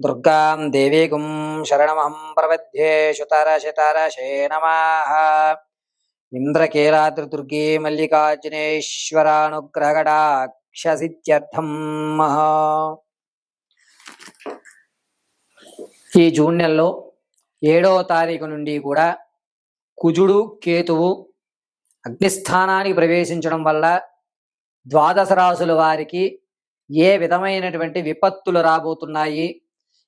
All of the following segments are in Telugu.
దుర్గాం దేవీగుం శరణమహం ప్రపద్యే శుతరశతరశే నమః ఇంద్రకీలాద్రిదుర్గే మహా ఈ జూన్ నెలలో ఏడవ తారీఖు నుండి కూడా కుజుడు కేతువు అగ్నిస్థానానికి ప్రవేశించడం వల్ల ద్వాదశ రాసుల వారికి ఏ విధమైనటువంటి విపత్తులు రాబోతున్నాయి?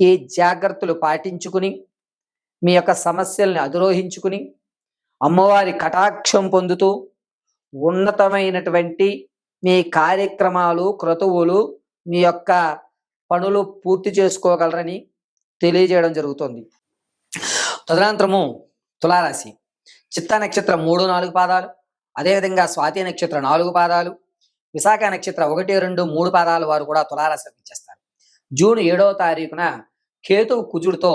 ఈ జాగ్రత్తలు పాటించుకుని మీ యొక్క సమస్యల్ని అధిరోహించుకుని అమ్మవారి కటాక్షం పొందుతూ ఉన్నతమైనటువంటి మీ కార్యక్రమాలు క్రతువులు మీ యొక్క పనులు పూర్తి చేసుకోగలరని తెలియజేయడం జరుగుతుంది. తదనంతరము తులారాశి. చిత్త నక్షత్రం మూడు నాలుగు పాదాలు అదేవిధంగా స్వాతి నక్షత్రం నాలుగు పాదాలు విశాఖ నక్షత్రం ఒకటి రెండు మూడు పాదాలు వారు కూడా తులారాశికి ఇచ్చేస్తారు జూన్ ఏడవ తారీఖున కేతు కుజుడితో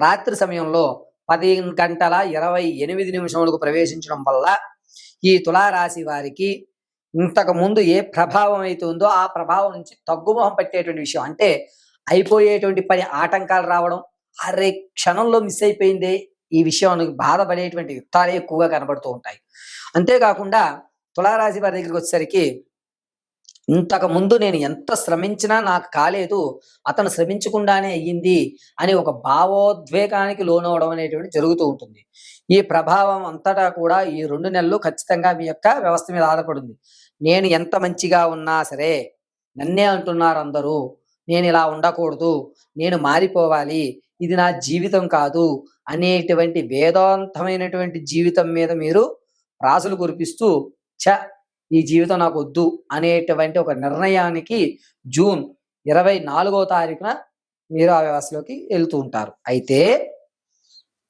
రాత్రి సమయంలో పది గంటల ఇరవై ఎనిమిది నిమిషములకు ప్రవేశించడం వల్ల ఈ తులారాశి వారికి ఇంతకు ముందు ఏ ప్రభావం అయితే ఉందో ఆ ప్రభావం నుంచి తగ్గుమొహం పట్టేటువంటి విషయం. అంటే అయిపోయేటువంటి పని ఆటంకాలు రావడం అరే క్షణంలో మిస్ అయిపోయిందే ఈ విషయం బాధపడేటువంటి యుక్తాలే ఎక్కువగా కనబడుతూ ఉంటాయి. అంతేకాకుండా తులారాశి వారి దగ్గరికి వచ్చేసరికి ఇంతకు ముందు నేను ఎంత శ్రమించినా నాకు కాలేదు అతను శ్రమించకుండానే అయ్యింది అని ఒక భావోద్వేగానికి లోనవడం అనేటువంటి జరుగుతూ ఉంటుంది. ఈ ప్రభావం అంతటా కూడా ఈ రెండు నెలలు ఖచ్చితంగా మీ యొక్క వ్యవస్థ మీద ఆధారపడింది. నేను ఎంత మంచిగా ఉన్నా సరే నన్నే అంటున్నారు అందరూ నేను ఇలా ఉండకూడదు నేను మారిపోవాలి ఇది నా జీవితం కాదు అనేటువంటి వేదాంతమైనటువంటి జీవితం మీద మీరు రాసులు కురిపిస్తూ చ ఈ జీవితం నాకు వద్దు అనేటువంటి ఒక నిర్ణయానికి జూన్ ఇరవై నాలుగో తారీఖున మీరు ఆ వ్యవస్థలోకి వెళ్తూ ఉంటారు. అయితే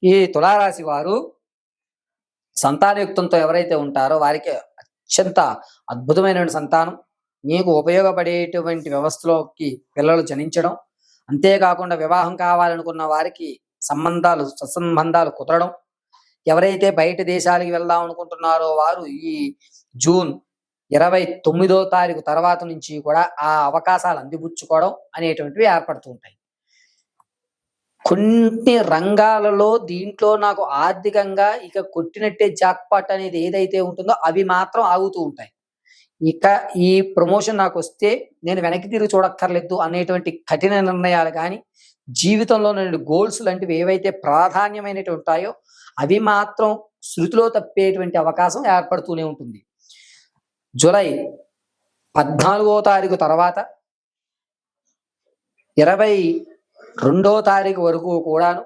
ఈ తులారాశి వారు సంతానయుక్తంతో ఎవరైతే ఉంటారో వారికి అత్యంత అద్భుతమైన సంతానం మీకు ఉపయోగపడేటువంటి వ్యవస్థలోకి పిల్లలు జనించడం అంతేకాకుండా వివాహం కావాలనుకున్న వారికి సంబంధాలు సత్సంబంధాలు కుదరడం ఎవరైతే బయట దేశాలకు వెళ్దాం అనుకుంటున్నారో వారు ఈ జూన్ ఇరవై తొమ్మిదో తారీఖు తర్వాత నుంచి కూడా ఆ అవకాశాలు అందిపుచ్చుకోవడం అనేటువంటివి ఏర్పడుతూ ఉంటాయి. కొన్ని రంగాలలో దీంట్లో నాకు ఆర్థికంగా ఇక కొట్టినట్టే జాక్పాట్ అనేది ఏదైతే ఉంటుందో అవి మాత్రం ఆగుతూ ఉంటాయి. ఇక ఈ ప్రమోషన్ నాకు వస్తే నేను వెనక్కి తిరిగి చూడక్కర్లేదు అనేటువంటి కఠిన నిర్ణయాలు కానీ జీవితంలో నేను గోల్స్ లాంటివి ఏవైతే ప్రాధాన్యమైనవి ఉంటాయో అవి మాత్రం శృతిలో తప్పేటువంటి అవకాశం ఏర్పడుతూనే ఉంటుంది. జూలై పద్నాలుగో తారీఖు తర్వాత ఇరవై రెండో తారీఖు వరకు కూడాను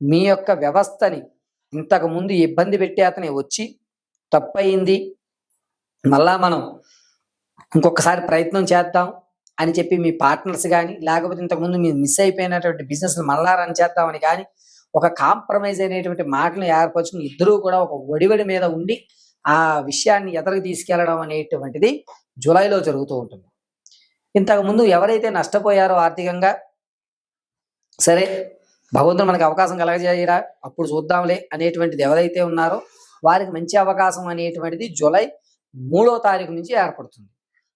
మీ యొక్క వ్యవస్థని ఇంతకుముందు ఇబ్బంది పెట్టే అతని వచ్చి తప్పయింది. మళ్ళా మనం ఇంకొకసారి ప్రయత్నం చేద్దాం అని చెప్పి మీ పార్ట్నర్స్ కానీ లేకపోతే ఇంతకుముందు మీరు మిస్ అయిపోయినటువంటి బిజినెస్ మళ్ళా రన్ చేద్దామని కానీ ఒక కాంప్రమైజ్ అయినటువంటి మాటలు ఏర్పరచుకుని ఇద్దరూ కూడా ఒక ఒడివడి మీద ఉండి ఆ విషయాన్ని ఎదరికి తీసుకెళ్ళడం అనేటువంటిది జూలైలో జరుగుతూ ఉంటుంది. ఇంతకు ముందు ఎవరైతే నష్టపోయారో ఆర్థికంగా సరే భగవంతుడు మనకి అవకాశం కలగజేయరా అప్పుడు చూద్దాంలే అనేటువంటిది ఎవరైతే ఉన్నారో వారికి మంచి అవకాశం అనేటువంటిది జూలై మూడో తారీఖు నుంచి ఏర్పడుతుంది.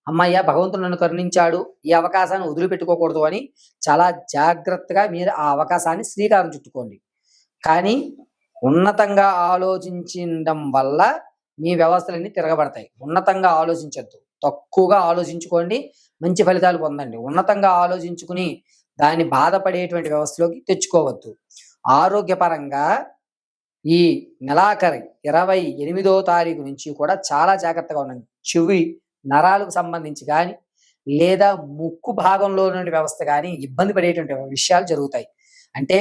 అమ్మయ్య భగవంతుడు నన్ను కరుణించాడు ఈ అవకాశాన్ని వదిలిపెట్టుకోకూడదు అని చాలా జాగ్రత్తగా మీరు ఆ అవకాశాన్ని శ్రీకారం చుట్టుకోండి. కానీ ఉన్నతంగా ఆలోచించడం వల్ల మీ వ్యవస్థలన్నీ తిరగబడతాయి. ఉన్నతంగా ఆలోచించద్దు. తక్కువగా ఆలోచించుకోండి మంచి ఫలితాలు పొందండి. ఉన్నతంగా ఆలోచించుకుని దాన్ని బాధపడేటువంటి వ్యవస్థలోకి తెచ్చుకోవద్దు. ఆరోగ్యపరంగా ఈ నెలాఖరి ఇరవై ఎనిమిదో తారీఖు నుంచి కూడా చాలా జాగ్రత్తగా ఉండండి. చెవి నరాలకు సంబంధించి కానీ లేదా ముక్కు భాగంలో ఉన్న వ్యవస్థ కానీ ఇబ్బంది పడేటువంటి విషయాలు జరుగుతాయి. అంటే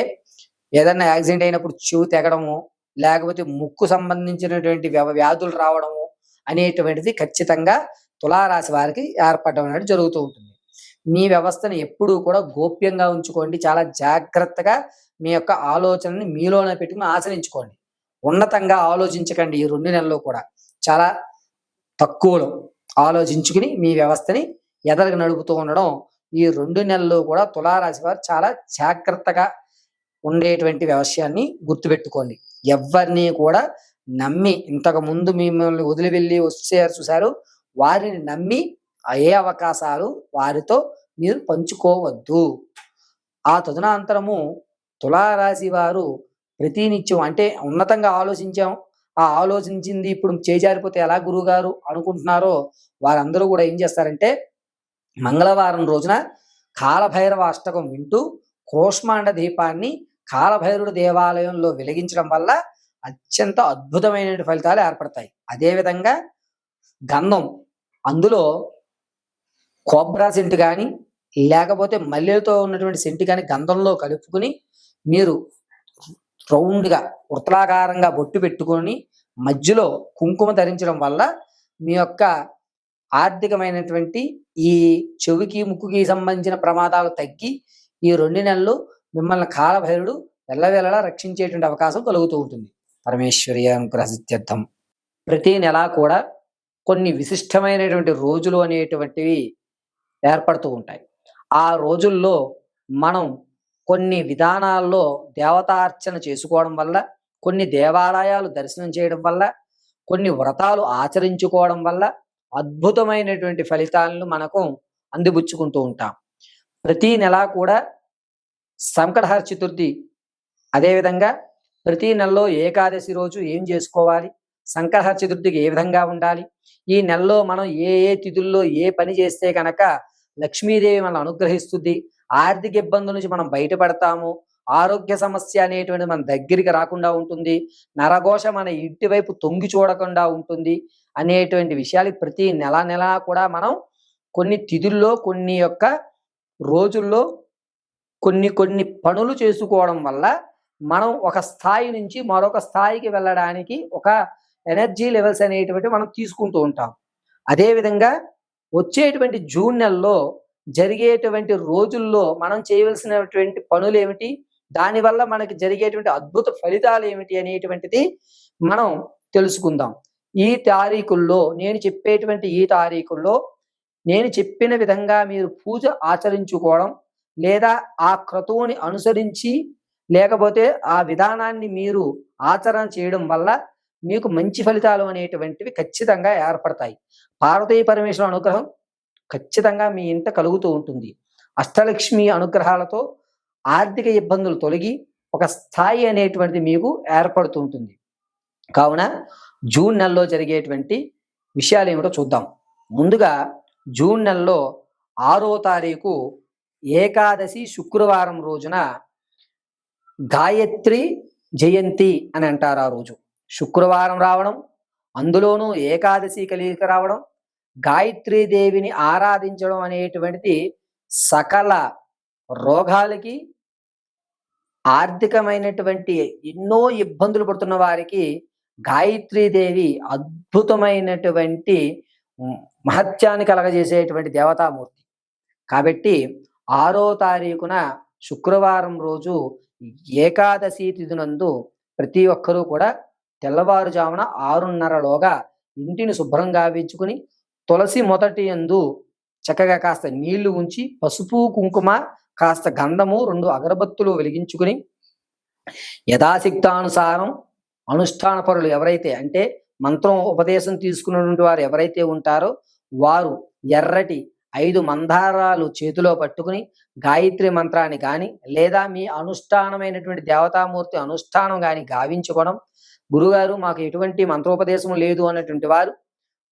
ఏదన్నా యాక్సిడెంట్ అయినప్పుడు చెవు తెగడము లేకపోతే ముక్కు సంబంధించినటువంటి వ్యాధులు రావడము అనేటువంటిది ఖచ్చితంగా తులారాశి వారికి ఏర్పడడం అనేది జరుగుతూ ఉంటుంది. మీ వ్యవస్థను ఎప్పుడూ కూడా గోప్యంగా ఉంచుకోండి. చాలా జాగ్రత్తగా మీ యొక్క ఆలోచనని మీలోనే పెట్టుకుని ఆచరించుకోండి. ఉన్నతంగా ఆలోచించకండి ఈ రెండు నెలల్లో కూడా. చాలా తక్కువలో ఆలోచించుకుని మీ వ్యవస్థని ఎదరకు నడుపుతూ ఉండడం ఈ రెండు నెలల్లో కూడా తులారాశి వారు చాలా జాగ్రత్తగా ఉండేటువంటి విషయాన్ని గుర్తుపెట్టుకోండి. ఎవరిని కూడా నమ్మి ఇంతకు ముందు మిమ్మల్ని వదిలి వెళ్ళి వచ్చారు చూశారు. వారిని నమ్మి ఏ అవకాశాలు వారితో మీరు పంచుకోవద్దు. ఆ తదునాంతరము తులారాశి వారు ప్రతినిత్యం అంటే ఉన్నతంగా ఆలోచించాం. ఆ ఆలోచించింది ఇప్పుడు చేజారిపోతే ఎలా గురువుగారు అనుకుంటున్నారో వారందరూ కూడా ఏం చేస్తారంటే మంగళవారం రోజున కాలభైరవ అష్టకం వింటూ క్రోష్మాండ దీపాన్ని కాలభైరుడు దేవాలయంలో వెలిగించడం వల్ల అత్యంత అద్భుతమైన ఫలితాలు ఏర్పడతాయి. అదేవిధంగా గంధం అందులో కోబ్రా సెంట్ కానీ లేకపోతే మల్లెలతో ఉన్నటువంటి సెంట్ కానీ గంధంలో కలుపుకుని మీరు రౌండ్గా వృత్తలాకారంగా బొట్టు పెట్టుకొని మధ్యలో కుంకుమ ధరించడం వల్ల మీ యొక్క ఆర్థికమైనటువంటి ఈ చెవికి ముక్కుకి సంబంధించిన ప్రమాదాలు తగ్గి ఈ రెండు నెలలు మిమ్మల్ని కాలభైరుడు వెళ్ళవేళలా రక్షించేటువంటి అవకాశం కలుగుతూ ఉంటుంది. పరమేశ్వరి అనుగ్రహసిత్యర్థం ప్రతి నెల కూడా కొన్ని విశిష్టమైనటువంటి రోజులు అనేటువంటివి ఏర్పడుతూ ఉంటాయి. ఆ రోజుల్లో మనం కొన్ని విధానాల్లో దేవతార్చన చేసుకోవడం వల్ల కొన్ని దేవాలయాలు దర్శనం చేయడం వల్ల కొన్ని వ్రతాలు ఆచరించుకోవడం వల్ల అద్భుతమైనటువంటి ఫలితాలను మనకు అందిపుచ్చుకుంటూ ఉంటాం. ప్రతి నెల కూడా సంకటహర చతుర్థి. అదేవిధంగా ప్రతి నెలలో ఏకాదశి రోజు ఏం చేసుకోవాలి? సంకటహర చతుర్థికి ఏ విధంగా ఉండాలి? ఈ నెలలో మనం ఏ ఏ తిథుల్లో ఏ పని చేస్తే కనుక లక్ష్మీదేవి మనం అనుగ్రహిస్తుంది? ఆర్థిక ఇబ్బందుల నుంచి మనం బయటపడతాము? ఆరోగ్య సమస్య అనేటువంటిది మన దగ్గరికి రాకుండా ఉంటుంది? నరఘోష మన ఇంటి వైపు తొంగి చూడకుండా ఉంటుంది? అనేటువంటి విషయాలు ప్రతి నెల నెల కూడా మనం కొన్ని తిథుల్లో కొన్ని యొక్క రోజుల్లో కొన్ని కొన్ని పనులు చేసుకోవడం వల్ల మనం ఒక స్థాయి నుంచి మరొక స్థాయికి వెళ్ళడానికి ఒక ఎనర్జీ లెవెల్స్ అనేటువంటి మనం తీసుకుంటూ ఉంటాం. అదేవిధంగా వచ్చేటువంటి జూన్ నెలలో జరిగేటువంటి రోజుల్లో మనం చేయవలసినటువంటి పనులు ఏమిటి? దానివల్ల మనకి జరిగేటువంటి అద్భుత ఫలితాలు ఏమిటి అనేటువంటిది మనం తెలుసుకుందాం. ఈ తారీఖుల్లో నేను చెప్పేటువంటి ఈ తారీఖుల్లో నేను చెప్పిన విధంగా మీరు పూజ ఆచరించుకోవడం లేదా ఆ క్రతువుని అనుసరించి లేకపోతే ఆ విధానాన్ని మీరు ఆచరణ చేయడం వల్ల మీకు మంచి ఫలితాలు అనేటువంటివి ఖచ్చితంగా ఏర్పడతాయి. పార్వతీ పరమేశ్వర అనుగ్రహం ఖచ్చితంగా మీ ఇంట కలుగుతూ ఉంటుంది. అష్టలక్ష్మి అనుగ్రహాలతో ఆర్థిక ఇబ్బందులు తొలగి ఒక స్థాయి అనేటువంటిది మీకు ఏర్పడుతూ ఉంటుంది. కావున జూన్ నెలలో జరిగేటువంటి విషయాలు ఏమిటో చూద్దాం. ముందుగా జూన్ నెలలో ఆరో తారీఖు ఏకాదశి శుక్రవారం రోజున గాయత్రి జయంతి అని అంటారు ఆ రోజు. శుక్రవారం రావడం అందులోనూ ఏకాదశి కలిగి రావడం గాయత్రీ దేవిని ఆరాధించడం అనేటువంటిది సకల రోగాలకి ఆర్థికమైనటువంటి ఎన్నో ఇబ్బందులు పడుతున్న వారికి గాయత్రీదేవి అద్భుతమైనటువంటి మహత్యాన్ని కలగజేసేటువంటి దేవతామూర్తి. కాబట్టి ఆరో తారీఖున శుక్రవారం రోజు ఏకాదశి తిథినందు ప్రతి ఒక్కరూ కూడా తెల్లవారుజామున ఆరున్నరలోగా ఇంటిని శుభ్రంగా గావించుకుని తులసి మొదటి యందు చక్కగా కాస్త నీళ్ళు ఉంచి పసుపు కుంకుమ కాస్త గంధము రెండు అగరబత్తులు వెలిగించుకుని యథాశక్తానుసారం అనుష్ఠాన పరులు ఎవరైతే అంటే మంత్రం ఉపదేశం తీసుకున్నటువంటి వారు ఎవరైతే ఉంటారో వారు ఎర్రటి ఐదు మందారాలు చేతిలో పట్టుకుని గాయత్రి మంత్రాన్ని కానీ లేదా మీ అనుష్ఠానమైనటువంటి దేవతామూర్తి అనుష్ఠానం కానీ గావించుకోవడం. గురుగారు మాకు ఎటువంటి మంత్రోపదేశం లేదు అన్నటువంటి వారు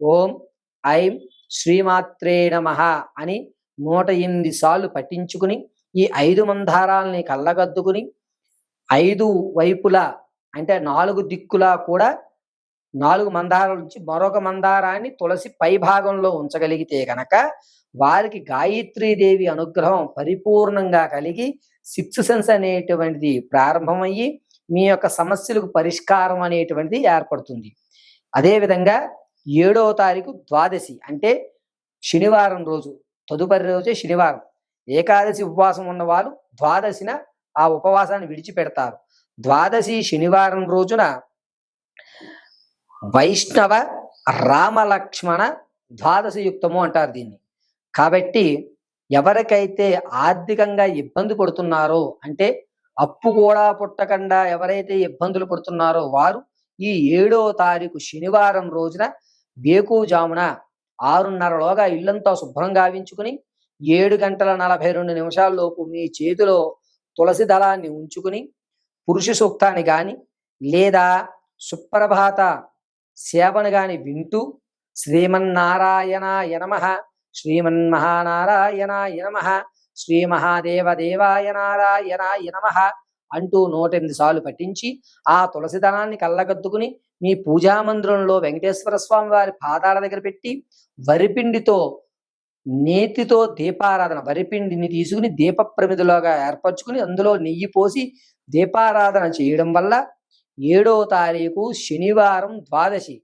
ఓం ఐం శ్రీమాత్రే నమః అని నూట ఎనిమిది సార్లు పట్టించుకుని ఈ ఐదు మందారాలని కళ్ళగద్దుకుని ఐదు వైపులా అంటే నాలుగు దిక్కులా కూడా నాలుగు మందారాల నుంచి మరొక మందారాన్ని తులసి పై భాగంలో ఉంచగలిగితే గనక వారికి గాయత్రీదేవి అనుగ్రహం పరిపూర్ణంగా కలిగి సిక్స్ సెన్స్ అనేటువంటిది ప్రారంభమయ్యి మీ యొక్క సమస్యలకు పరిష్కారం అనేటువంటిది ఏర్పడుతుంది. అదేవిధంగా ఏడవ తారీఖు ద్వాదశి అంటే శనివారం రోజు తదుపరి రోజే శనివారం. ఏకాదశి ఉపవాసం ఉన్నవారు ద్వాదశిన ఆ ఉపవాసాన్ని విడిచిపెడతారు. ద్వాదశి శనివారం రోజున వైష్ణవ రామలక్ష్మణ ద్వాదశ యుక్తము అంటారు దీన్ని. కాబట్టి ఎవరికైతే ఆర్థికంగా ఇబ్బంది పడుతున్నారో అంటే అప్పు కూడా పుట్టకుండా ఎవరైతే ఇబ్బందులు పడుతున్నారో వారు ఈ ఏడో తారీఖు శనివారం రోజున వేకుజామున ఆరున్నరలోగా ఇల్లంతా శుభ్రం గావించుకుని ఏడు గంటల నలభై రెండు నిమిషాల్లోపు మీ చేతిలో తులసి దళాన్ని ఉంచుకుని పురుష సూక్తాన్ని కానీ లేదా సుప్రభాత సేవను గాని వింటూ శ్రీమన్నారాయణాయ నమ. శ్రీమన్మహానారాయణాయ నమ. శ్రీ మహాదేవదేవాయ నారాయణాయ నమ అంటూ నూట ఎనిమిది సార్లు పట్టించి ఆ తులసిదనాన్ని కళ్ళగద్దుకుని మీ పూజా మందిరంలో వెంకటేశ్వర స్వామి వారి పాదాల దగ్గర పెట్టి వరిపిండితో నేతితో దీపారాధన వరిపిండిని తీసుకుని దీప ప్రమిదిలోగా ఏర్పరచుకుని అందులో నెయ్యి పోసి దీపారాధన చేయడం వల్ల ఏడవ తారీఖు శనివారం ద్వాదశి.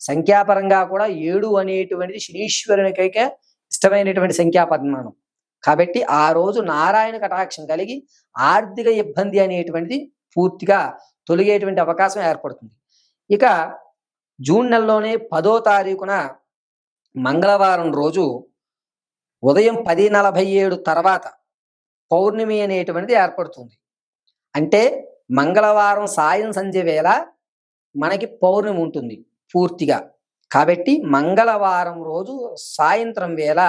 సంఖ్యాపరంగా కూడా ఏడు అనేటువంటిది శనీశ్వరునికైకే ఇష్టమైనటువంటి సంఖ్యాపరిమాణం కాబట్టి ఆ రోజు నారాయణ కటాక్షం కలిగి ఆర్థిక ఇబ్బంది అనేటువంటిది పూర్తిగా తొలగేటువంటి అవకాశం ఏర్పడుతుంది. ఇక జూన్ నెలలోనే పదో తారీఖున మంగళవారం రోజు ఉదయం పది నలభై ఏడు తర్వాత పౌర్ణమి అనేటువంటిది ఏర్పడుతుంది. అంటే మంగళవారం సాయం సంధ్య వేళ మనకి పౌర్ణమి ఉంటుంది పూర్తిగా. కాబట్టి మంగళవారం రోజు సాయంత్రం వేళ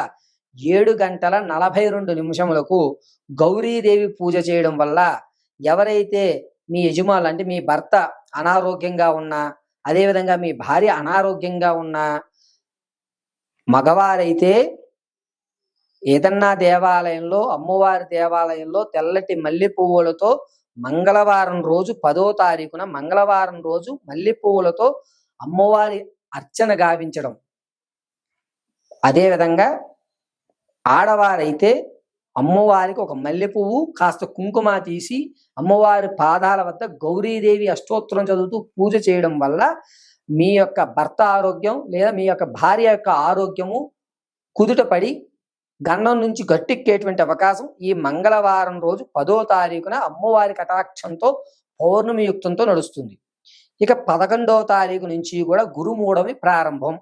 ఏడు గంటల నలభై రెండు నిమిషములకు గౌరీదేవి పూజ చేయడం వల్ల ఎవరైతే మీ యజమానులు అంటే మీ భర్త అనారోగ్యంగా ఉన్నా అదేవిధంగా మీ భార్య అనారోగ్యంగా ఉన్నా మగవారైతే ఏదన్నా దేవాలయంలో అమ్మవారి దేవాలయంలో తెల్లటి మల్లె పువ్వులతో మంగళవారం రోజు పదో తారీఖున మంగళవారం రోజు మల్లె పువ్వులతో అమ్మవారి అర్చన గావించడం. అదేవిధంగా ఆడవారైతే అమ్మవారికి ఒక మల్లె పువ్వు కాస్త కుంకుమ తీసి అమ్మవారి పాదాల వద్ద గౌరీదేవి అష్టోత్తరం చదువుతూ పూజ చేయడం వల్ల మీ యొక్క భర్త ఆరోగ్యం లేదా మీ యొక్క భార్య యొక్క ఆరోగ్యము కుదుటపడి గండం నుంచి గట్టెక్కేటువంటి అవకాశం ఈ మంగళవారం రోజు పదో తారీఖున అమ్మవారి కటాక్షంతో పౌర్ణమి యుక్తంతో నడుస్తుంది. ఇక పదకొండవ తారీఖు నుంచి కూడా గురుమూఢమి ప్రారంభం.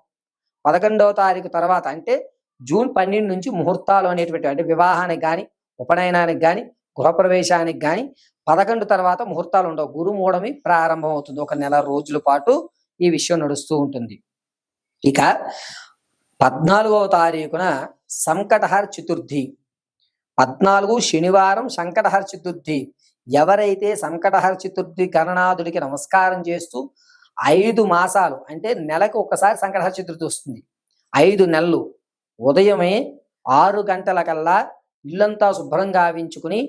పదకొండవ తారీఖు తర్వాత అంటే జూన్ పన్నెండు నుంచి ముహూర్తాలు అనేటువంటి అంటే వివాహానికి కానీ ఉపనయనానికి కానీ గృహప్రవేశానికి కానీ పదకొండు తర్వాత ముహూర్తాలు ఉండవు. గురుమూఢమి ప్రారంభం అవుతుంది ఒక నెల రోజుల పాటు ఈ విషయం నడుస్తూ ఉంటుంది. ఇక పద్నాలుగవ తారీఖున సంకటహర చతుర్థి. పద్నాలుగు శనివారం సంకటహర చతుర్థి. ఎవరైతే సంకటహర చతుర్థి గణనాథుడికి నమస్కారం చేస్తూ ఐదు మాసాలు అంటే నెలకు ఒకసారి సంకటహర చతుర్థి వస్తుంది. ఐదు నెలలు. ఉదయమే ఆరు గంటల కల్లా ఇల్లంతా శుభ్రం గావించుకుని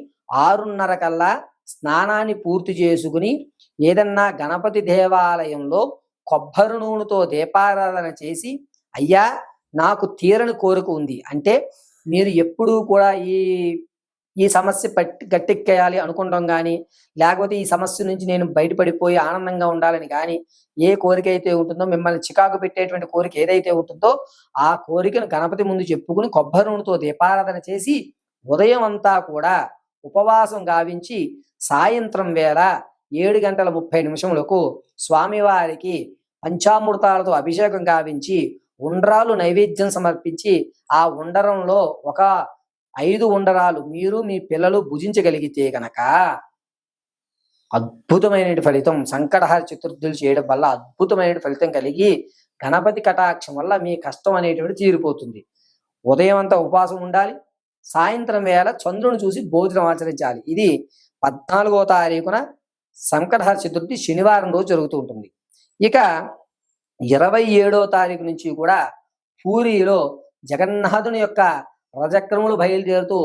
ఆరున్నర కల్లా స్నానాన్ని పూర్తి చేసుకుని ఏదన్నా గణపతి దేవాలయంలో కొబ్బరి నూనెతో దీపారాధన చేసి అయ్యా నాకు తీరని కోరిక ఉంది. అంటే మీరు ఎప్పుడూ కూడా ఈ ఈ సమస్య పట్టి గట్టెక్కేయాలి అనుకుంటాం కానీ లేకపోతే ఈ సమస్య నుంచి నేను బయటపడిపోయి ఆనందంగా ఉండాలని కానీ ఏ కోరిక అయితే ఉంటుందో మిమ్మల్ని చికాకు పెట్టేటువంటి కోరిక ఏదైతే ఉంటుందో ఆ కోరికను గణపతి ముందు చెప్పుకుని కొబ్బరి నూనెతో దీపారాధన చేసి ఉదయం అంతా కూడా ఉపవాసం గావించి సాయంత్రం వేళ ఏడు గంటల ముప్పై నిమిషములకు స్వామివారికి పంచామృతాలతో అభిషేకం గావించి ఉండ్రాలు నైవేద్యం సమర్పించి ఆ ఉండరంలో ఒక ఐదు ఉండరాలు మీరు మీ పిల్లలు భుజించగలిగితే గనక అద్భుతమైన ఫలితం సంకటహర చతుర్థులు చేయడం వల్ల అద్భుతమైన ఫలితం కలిగి గణపతి కటాక్షం వల్ల మీ కష్టం అనేటువంటి తీరిపోతుంది. ఉదయం అంతా ఉపవాసం ఉండాలి. సాయంత్రం వేళ చంద్రుని చూసి భోజనం ఆచరించాలి. ఇది పద్నాలుగో తారీఖున సంకటహార చతుర్థి శనివారం రోజు జరుగుతూ ఉంటుంది. ఇక ఇరవై ఏడో తారీఖు నుంచి కూడా పూరిలో జగన్నాథుని యొక్క రజక్రములు బయలుదేరుతూ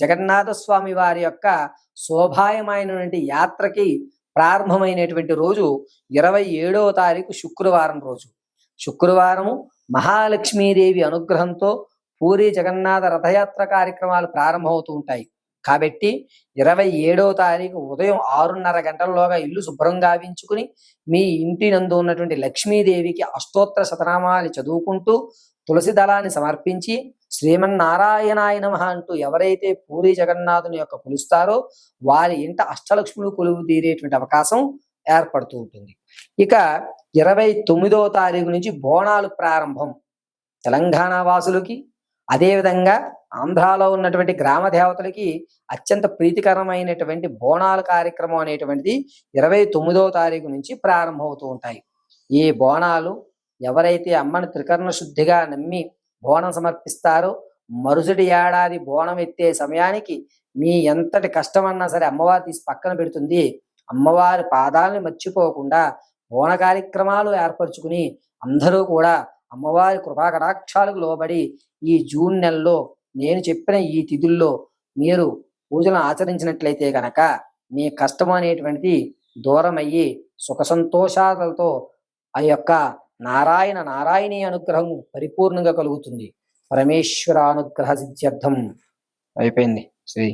జగన్నాథ స్వామి వారి యొక్క శోభాయమైనటువంటి యాత్రకి ప్రారంభమైనటువంటి రోజు ఇరవై ఏడవ తారీఖు శుక్రవారం రోజు. శుక్రవారము మహాలక్ష్మీదేవి అనుగ్రహంతో పూరి జగన్నాథ రథయాత్ర కార్యక్రమాలు ప్రారంభమవుతూ ఉంటాయి. కాబట్టి ఇరవై ఏడవ తారీఖు ఉదయం ఆరున్నర గంటలలోగా ఇల్లు శుభ్రం గావించుకుని మీ ఇంటి నందు ఉన్నటువంటి లక్ష్మీదేవికి అష్టోత్తర శతనామాలు చదువుకుంటూ తులసి దళాన్ని సమర్పించి శ్రీమన్నారాయణాయ నమ అంటూ ఎవరైతే పూరి జగన్నాథుని యొక్క కొలుస్తారో వారి ఇంట అష్టలక్ష్ములు కొలువు తీరేటువంటి అవకాశం ఏర్పడుతూ ఉంటుంది. ఇక ఇరవై తొమ్మిదవ తారీఖు నుంచి బోనాలు ప్రారంభం తెలంగాణ వాసులకి అదేవిధంగా ఆంధ్రాలో ఉన్నటువంటి గ్రామ దేవతలకి అత్యంత ప్రీతికరమైనటువంటి బోనాల కార్యక్రమం అనేటువంటిది ఇరవై తొమ్మిదవ తారీఖు నుంచి ప్రారంభమవుతూ ఉంటాయి. ఈ బోనాలు ఎవరైతే అమ్మని త్రికరణ శుద్ధిగా నమ్మి బోనం సమర్పిస్తారో మరుసటి ఏడాది బోనం ఎత్తే సమయానికి మీ ఎంతటి కష్టమన్నా సరే అమ్మవారు తీసి పక్కన పెడుతుంది. అమ్మవారి పాదాలను మర్చిపోకుండా బోన కార్యక్రమాలు ఏర్పరచుకుని అందరూ కూడా అమ్మవారి కృపాకటాక్షాలకు లోబడి ఈ జూన్ నెలలో నేను చెప్పిన ఈ తిథుల్లో మీరు పూజలను ఆచరించినట్లయితే కనుక మీ కష్టం అనేటువంటిది దూరం సుఖ సంతోషాలతో ఆ యొక్క నారాయణ నారాయణీ అనుగ్రహం పరిపూర్ణంగా కలుగుతుంది. పరమేశ్వర అనుగ్రహ సిద్ధ్యర్థం. అయిపోయింది. శ్రీ